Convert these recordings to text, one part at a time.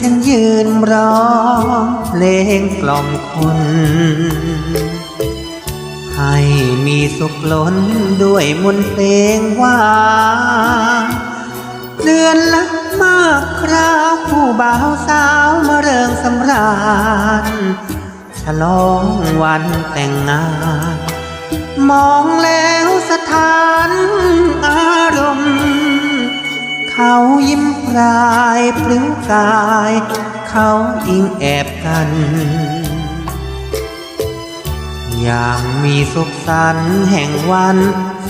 ฉันยืนร้องเพลงกล่อมคุณให้มีสุขล้นด้วยมนต์เพลงหว่าเดือนละมากคราวผู้บ่าวสาวมาเริงสำราญฉลองวันแต่งงาน มองแล้วสถานอารมณ์ เขายิ้มพรายพลิ้วกาย เขาอิงแอบกัน อย่างมีสุขสันต์แห่งวัน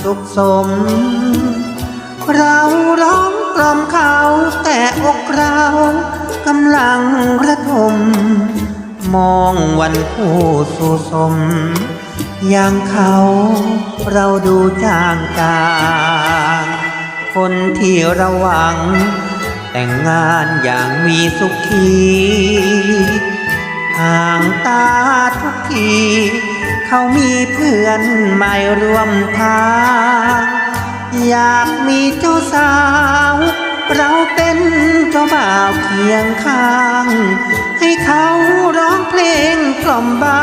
สุขสม เราร้องกล่อมเขาแต่อกเรากำลังระทม มองวันผู้สู่สม อย่างเขาเราดูจางจาง คนที่ระวัง แต่งงานอย่างมีสุขีห่างตาทุกที เขามีเพื่อนใหม่ร่วมทาง อยากมีเจ้าสาว เราเป็นเจ้าบ่าวเคียงข้าง ให้เขาร้องเพลงกล่อมบา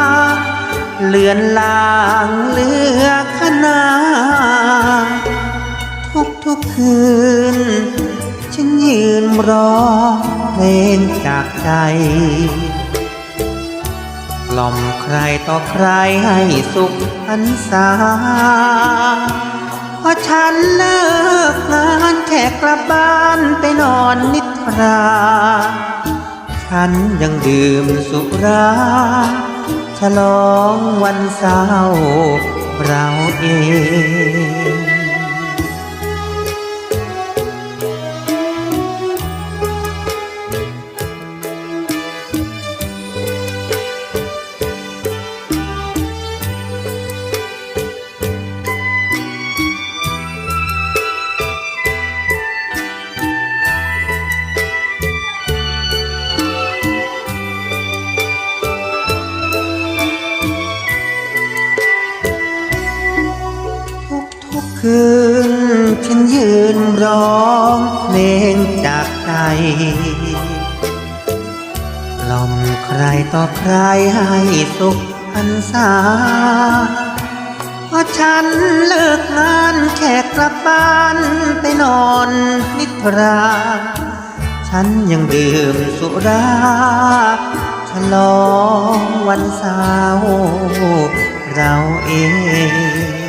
เลือนลางเลือขนา กคืน ฉันยืนรอเพลงจากใจ กล่อมใครต่อใครให้สุขหันษาพอฉันเลิกงานแขกกลับบ้านไปนอนนิทรา ฉันยังดื่มสุราฉลองวันเศร้าเราเอง ฉันยืนร้องเพลงจากใจกล่อมใครต่อใครให้สุขหันษาเพอฉันเลิกงานแขกกลับบ้านไปนอนนิทรา ฉันยังดื่มสุราฉลองวันเศร้าเราเอง